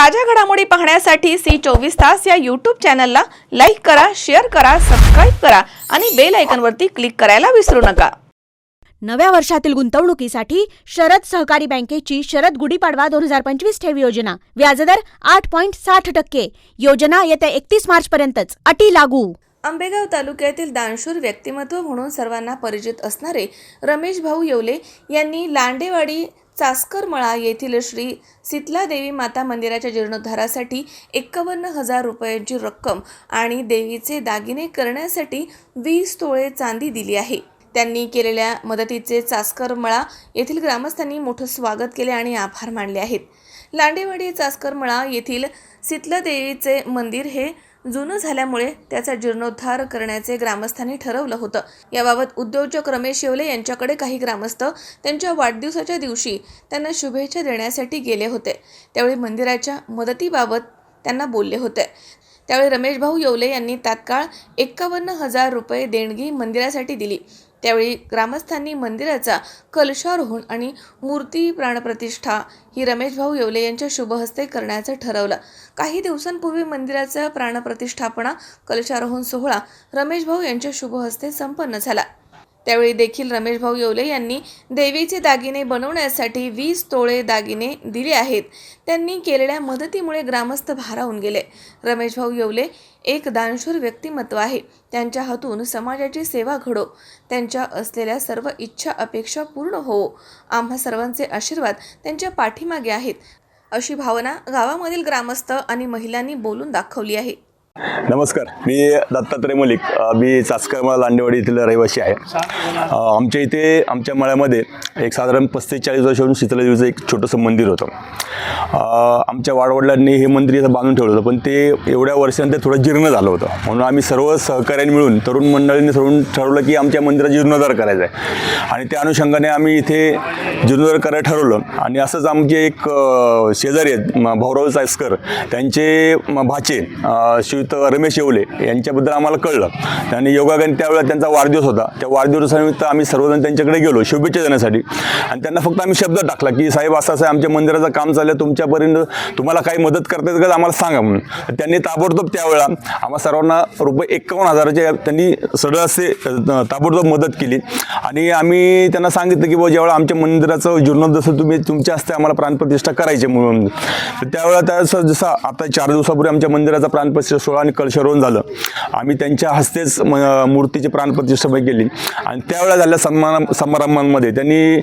ताज्या घडामोडी पाहण्यासाठी सी चोवीस तास या यूट्यूब चॅनलला लाईक करा शेअर करा सबस्क्राईब करा आणि बेल आयकॉनवरती क्लिक करायला विसरू नका. नव्या वर्षातील गुंतवणुकीसाठी शरद सहकारी बँकेची शरद गुढीपाडवा दोन हजार पंचवीस ठेव योजना. व्याजदर आठ पॉईंट साठ टक्के. योजना येत्या एकतीस मार्च पर्यंतच अटी लागू. आंबेगाव तालुक्यातील दानशूर व्यक्तिमत्व म्हणून सर्वांना परिचित असणारे रमेश भाऊ येवले यांनी लांडेवाडी चास्करमळा येथील श्री शीतलादेवी माता मंदिराच्या जीर्णोद्धारासाठी एक्कावन्न हजार रुपयांची रक्कम आणि देवीचे दागिने करण्यासाठी वीस तोळे चांदी दिली आहे. त्यांनी केलेल्या मदतीचे चास्करमळा येथील ग्रामस्थांनी मोठं स्वागत केले आणि आभार मानले आहेत. लांडेवाडी चास्करमळा येथील शीतलादेवीचे मंदिर हे जुनं झाल्यामुळे त्याचा जीर्णोद्धार करण्याचे ग्रामस्थांनी ठरवलं होतं. याबाबत उद्योजक रमेश येवले यांच्याकडे काही ग्रामस्थ त्यांच्या वाढदिवसाच्या दिवशी त्यांना शुभेच्छा देण्यासाठी गेले होते. त्यावेळी मंदिराच्या मदतीबाबत त्यांना बोलले होते. त्यावेळी रमेश भाऊ येवले यांनी तात्काळ एक्कावन्न हजार रुपये देणगी मंदिरासाठी दिली. त्यावेळी ग्रामस्थांनी मंदिराचा कलशारोहण आणि मूर्ती प्राणप्रतिष्ठा ही रमेश भाऊ येवले यांच्या शुभहस्ते करण्याचं ठरवलं. काही दिवसांपूर्वी मंदिराचा प्राणप्रतिष्ठापना कलशारोहण सोहळा रमेश भाऊ यांच्या शुभहस्ते संपन्न झाला. त्यावेळी देखील रमेश भाऊ येवले यांनी देवीचे दागिने बनवण्यासाठी वीस तोळे दागिने दिले आहेत. त्यांनी केलेल्या मदतीमुळे ग्रामस्थ भारावून गेले. रमेश भाऊ येवले एक दानशूर व्यक्तिमत्व आहे. त्यांच्या हातून समाजाची सेवा घडो. त्यांच्या असलेल्या सर्व इच्छा अपेक्षा पूर्ण हो. आम्हा सर्वांचे आशीर्वाद त्यांच्या पाठीमागे आहेत. अशी भावना गावामधील ग्रामस्थ आणि महिलांनी बोलून दाखवली आहे. नमस्कार मी दत्तात्रय मलिक. मी चाचकर्मा लांडेवाडी येथील रहिवासी आहे. आमच्या इथे आमच्या मळ्यामध्ये एक साधारण पस्तीस चाळीस वर्षापासून शीतलादेवीचं एक छोटंसं मंदिर होतं. आमच्या वाडवडिलांनी हे मंदिर इथं बांधून ठेवलं होतं पण ते एवढ्या वर्षांत थोडं जीर्ण झालं होतं. म्हणून आम्ही सर्व सहकार्याने मिळून तरुण मंडळींनी ठरवून ठरवलं की आमच्या मंदिरात जीर्णोद्धार करायचा आहे. आणि त्या अनुषंगाने आम्ही इथे जीर्णोद्धार करायला ठरवलं. आणि असंच आमचे एक शेजारी आहेत भाऊराव चायस्कर त्यांचे भाचे शिव श्रीयुत रमेश येवले यांच्याबद्दल आम्हाला कळलं. आणि योगाने त्यावेळेला त्यांचा वाढदिवस होता. त्या वाढदिवसानिमित्त आम्ही सर्वजण त्यांच्याकडे गेलो शुभेच्छा देण्यासाठी. आणि त्यांना फक्त आम्ही शब्द टाकला की साहेब असं असं आमच्या मंदिराचं काम चाललं तुमच्यापर्यंत तुम्हाला काही मदत करता येतं का आम्हाला सांगा म्हणून. त्यांनी ताबडतोब त्यावेळेला आम्हा सर्वांना रुपये एक्कावन्न हजाराचे त्यांनी सरळ असे ताबडतोब मदत केली. आणि आम्ही त्यांना सांगितलं की बुवा ज्यावेळेला आमच्या मंदिराचं जीर्णोद्धार जसं तुम्ही तुमच्या हस्ते आम्हाला प्राणप्रतिष्ठा करायची म्हणून. तर त्यावेळेला त्या जसं आता चार दिवसापूर्वी आमच्या मंदिराचा प्राणप्रतिष्ठा सोहळा आणि कलशरोहण झालं. आम्ही त्यांच्या हस्तेच म मूर्तीची प्राणप्रतिष्ठा केली. आणि त्यावेळेला झालेल्या सन्मान समारंभांमध्ये त्यांनी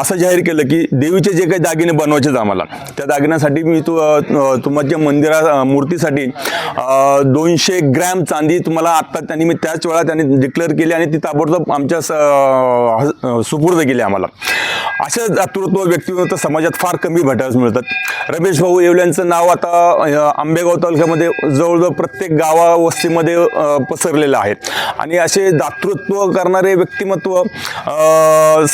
असं जाहीर केलं की देवीचे जे काही दागिने बनवायचे आम्हाला त्या दागिन्यासाठी मी तू तुमच्या मंदिरा मूर्तीसाठी दोनशे ग्रॅम चांदी तुम्हाला आत्ता त्यांनी मी त्याच वेळा त्यांनी डिक्लेअर केली आणि ती ताबडतोब आमच्या स- सुपूर्द केली आम्हाला. अशा अतृत्व व्यक्तिमत्व समाजात फार कमी भेटायला मिळतात. रमेश भाऊ येवल्यांचं नाव आता आंबेगाव तालुक्यामध्ये जवळजवळ प्रत्येक गावा वस्तीमध्ये पसरलेलं आहे. आणि असे दातृत्व करणारे व्यक्तिमत्व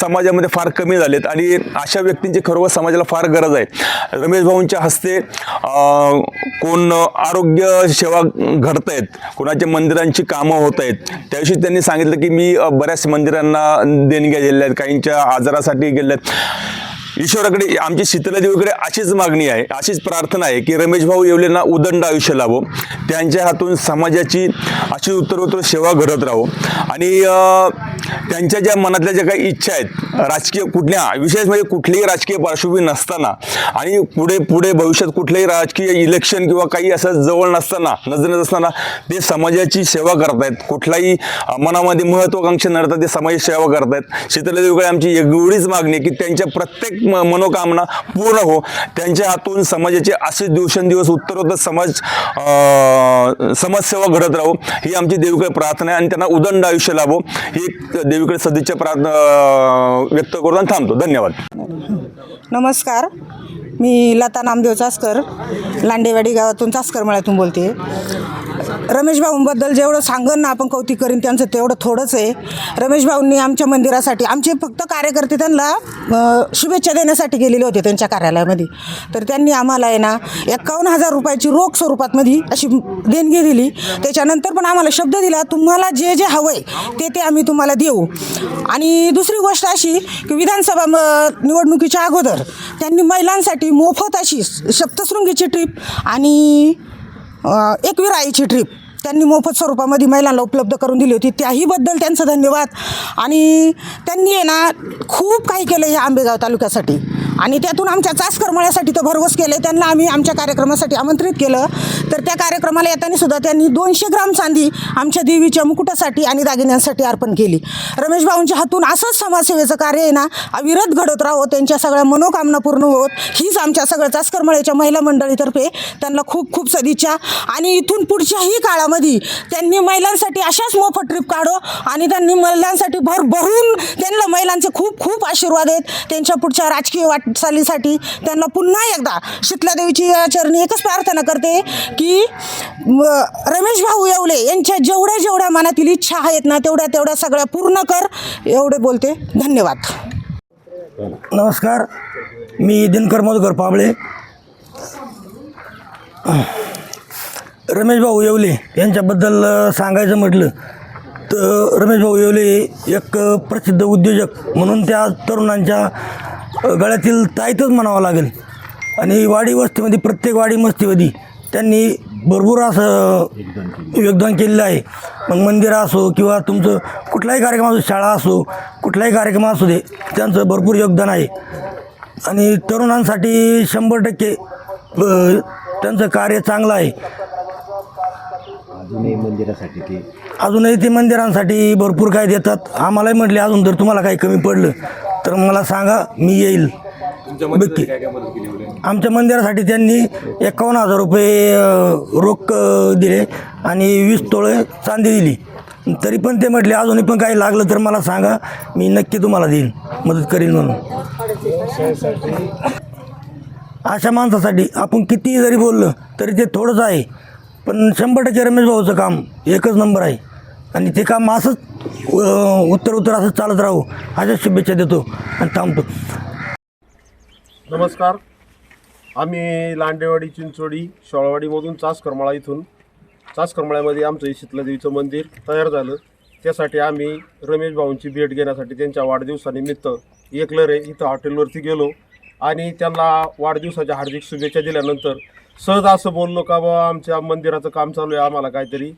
समाजामध्ये फार कमी झालेत. आणि अशा व्यक्तींची खरोखर समाजाला फार गरज आहे. रमेश भाऊंच्या हस्ते कोण आरोग्य सेवा घडत आहेत कोणाच्या मंदिरांची कामं होत आहेत त्याविषयी त्यांनी सांगितलं की मी बऱ्याच मंदिरांना देणग्या दिल्या आहेत काहींच्या आजारासाठी गेल्या आहेत. ईश्वराकडे आमची शीतलादेवीकडे अशीच मागणी आहे अशीच प्रार्थना आहे की रमेश भाऊ येवलेंना उदंड आयुष्य लावो त्यांच्या हातून समाजाची अशी उत्तरोत्तर सेवा घडत राहो. आणि त्यांच्या ज्या मनातल्या ज्या काही इच्छा आहेत राजकीय कुठल्या विशेष म्हणजे कुठलीही राजकीय पार्श्वभूमी नसताना आणि पुढे पुढे भविष्यात कुठलंही राजकीय इलेक्शन किंवा काही असं जवळ नसताना नजर असताना ते समाजाची सेवा करतायत. कुठलाही मनामध्ये महत्वाकांक्षा नडतात ते समाजाची सेवा करतायत. शीतलादेवीकडे आमची एवढीच मागणी की त्यांच्या प्रत्येक म- मनोकामना पूर्ण हो. त्यांच्या हातून समाजाचे असे दिवसेंदिवस उत्तरोत्तर समाज समाजसेवा घडत राहो. ही आमची देवीकडे प्रार्थना आहे आणि त्यांना उदंड आयुष्य लाभो. ही देवीकडे सदिच्छा प्रार्थना व्यक्त करून आणि थांबतो. धन्यवाद. नमस्कार. मी लता नामदेव चासकर लांडेवाडी गावातून चासकर मळ्यातून बोलते रमेश भाऊंबद्दल जेवढं सांगन ना आपण कौतिक करीन त्यांचं तेवढं थोडंच आहे. रमेश भाऊंनी आमच्या मंदिरासाठी आमचे फक्त कार्यकर्ते त्यांना शुभेच्छा देण्यासाठी गेलेले होते त्यांच्या कार्यालयामध्ये. तर त्यांनी आम्हाला आहे ना एकावन्न हजार रुपयाची रोख स्वरूपातमध्ये अशी देणगी दिली त्याच्यानंतर पण आम्हाला शब्द दिला तुम्हाला जे जे हवं आहे ते ते आम्ही तुम्हाला देऊ. आणि दुसरी गोष्ट अशी की विधानसभा म- निवडणुकीच्या अगोदर त्यांनी महिलांसाठी मोफत अशी सप्तशृंगीची ट्रीप आणि एक विराईची ट्रीप त्यांनी मोफत स्वरूपामध्ये महिलांना उपलब्ध करून दिली होती. त्याहीबद्दल त्यांचं धन्यवाद. आणि त्यांनी आहे ना खूप काही केलं ह्या आंबेगाव तालुक्यासाठी. आणि त्यातून आमच्या चासकरमळ्यासाठी तर भरघोस केले त्यांना आम्ही आमच्या कार्यक्रमासाठी आमंत्रित केलं. तर त्या कार्यक्रमाला येताना सुद्धा त्यांनी दोनशे ग्राम चांदी आमच्या देवीच्या मुकुटासाठी आणि दागिन्यांसाठी अर्पण केली. रमेश भाऊंच्या हातून असंच समाजसेवेचं कार्य आहे ना अविरत घडत राहो त्यांच्या सगळ्या मनोकामना पूर्ण होत हीच आमच्या सगळ्या चासकरमळ्याच्या महिला मंडळीतर्फे त्यांना खूप खूप सदिच्छा. आणि इथून पुढच्याही काळामध्ये त्यांनी महिलांसाठी अशाच मोफत ट्रिप काढो आणि त्यांनी महिलांसाठी भर भरून त्यांना महिलांचे खूप खूप आशीर्वाद आहेत. त्यांच्या पुढच्या राजकीय वाट वाटचालीसाठी त्यांना पुन्हा एकदा शीतलादेवीची या चरणी एकच प्रार्थना करते की रमेश भाऊ येवले यांच्या जेवढ्या जेवढ्या मनातील इच्छा आहेत ना तेवढ्या तेवढ्या सगळ्या पूर्ण कर एवढे बोलते. धन्यवाद. नमस्कार. मी दिनकर मधुकर पाबळे. रमेश भाऊ येवले यांच्याबद्दल सांगायचं म्हटलं तर रमेश भाऊ येवले एक प्रसिद्ध उद्योजक म्हणून त्या तरुणांच्या गळ्यातील ताईतच म्हणावं लागेल. आणि वाडी वस्तीमध्ये प्रत्येक वाडी वस्तीमध्ये त्यांनी भरपूर असं योगदान केलेलं आहे. मग मंदिरं असो किंवा तुमचं कुठलाही कार्यक्रम असो शाळा असो कुठलाही कार्यक्रम असू दे त्यांचं भरपूर योगदान आहे. आणि तरुणांसाठी शंभर टक्के त्यांचं कार्य चांगलं आहे. अजूनही मंदिरासाठी ते अजूनही ते मंदिरांसाठी भरपूर काय देतात. आम्हालाही म्हटले अजून जर तुम्हाला काही कमी पडलं. तर मला सांगा मी येईल. नक्की आमच्या मंदिरासाठी त्यांनी एकावन्न हजार रुपये रोख दिले आणि वीस तोळे चांदी दिली. तरी पण ते म्हटले अजूनही पण काही लागलं तर मला सांगा मी नक्की तुम्हाला देईन मदत करीन म्हणून. अशा माणसासाठी आपण कितीही जरी बोललं तरी ते थोडंच आहे. पण शंभर टक्के रमेश भाऊचं काम एकच नंबर आहे. आणि ते काम असंच उत्तर उत्तर असंच चालत राहू अशा शुभेच्छा देतो आणि थांबतो. नमस्कार. आम्ही लांडेवाडी चिंचोडी शोळवाडीमधून चास करमाळा इथून. चास करमाळ्यामध्ये आमचं शीतलादेवीचं मंदिर तयार झालं. त्यासाठी आम्ही रमेश भाऊंची भेट घेण्यासाठी त्यांच्या वाढदिवसानिमित्त एकलरे इथं हॉटेलवरती गेलो. आणि त्यांना वाढदिवसाच्या हार्दिक शुभेच्छा दिल्यानंतर सहज असं बोललो का बाबा आमच्या मंदिराचं काम चालू आहे आम्हाला काहीतरी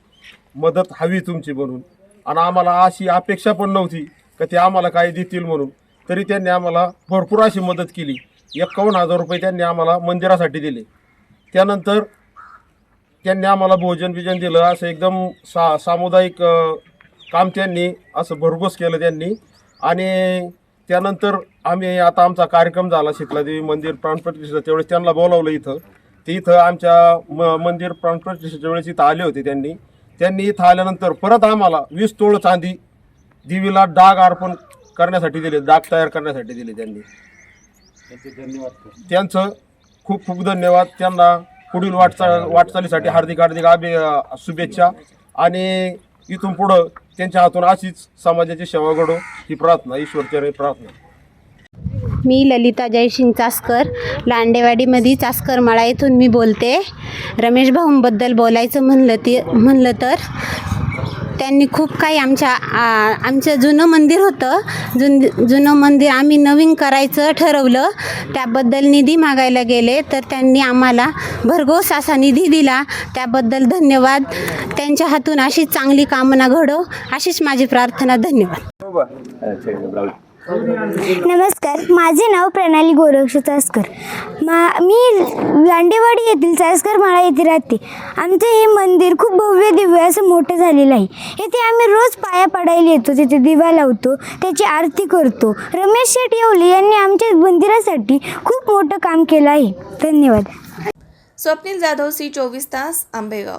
मदत हवी तुमची म्हणून. आणि आम्हाला अशी अपेक्षा पण नव्हती का ते आम्हाला काही देतील म्हणून. तरी त्यांनी आम्हाला भरपूर अशी मदत केली. एकावन्न हजार रुपये त्यांनी आम्हाला मंदिरासाठी दिले. त्यानंतर त्यांनी आम्हाला भोजन बिजन दिलं. असं एकदम सा सामुदायिक काम त्यांनी असं भरघोस केलं त्यांनी. आणि त्यानंतर आम्ही आता आमचा कार्यक्रम झाला शीतलादेवी मंदिर प्राणप्रतिष्ठा त्यावेळेस त्यांना बोलावलं इथं. ते इथं आमच्या म मंदिर प्राणप्रतिष्ठेच्या वेळेस इथं आले होते त्यांनी. त्यांनी इथं आल्यानंतर परत आम्हाला वीस तोळ चांदी देवीला डाग अर्पण करण्यासाठी दिले डाग तयार करण्यासाठी दिले त्यांनी. त्यांचं खूप खूप धन्यवाद. त्यांना पुढील वाटचाल वाटचालीसाठी हार्दिक हार्दिक आभि शुभेच्छा. आणि इथून पुढं त्यांच्या हातून अशीच समाजाची सेवा घडो ही प्रार्थना ईश्वरचरणी प्रार्थना. मी ललिता जयसिंग चासकर लांडेवाडीमध्ये चासकर माळा येथून मी बोलते. रमेश भाऊंबद्दल बोलायचं म्हणलं ते म्हणलं तर त्यांनी खूप काही आमच्या आमचं जुनं मंदिर होतं. जुन जुनं मंदिर आम्ही नवीन करायचं ठरवलं. त्याबद्दल निधी मागायला गेले तर त्यांनी आम्हाला भरघोस असा निधी दिला. त्याबद्दल धन्यवाद. त्यांच्या हातून अशीच चांगली कामना घडो. अशीच माझी प्रार्थना. धन्यवाद. हो नमस्कार माझे नाव प्रणाली गोरक्ष चासकर. मा मी लांडेवाडी येथील चासकर माळा येथे राहते. आमचं हे मंदिर खूप भव्य दिव्य असं मोठं झालेलं आहे. येथे आम्ही रोज पाया पडायला येतो तिथे दिवा लावतो त्याची आरती करतो. रमेश शेठ येवले यांनी आमच्या मंदिरासाठी खूप मोठं काम केलं आहे. धन्यवाद. स्वप्नील जाधव सी चोवीस तास आंबेगाव.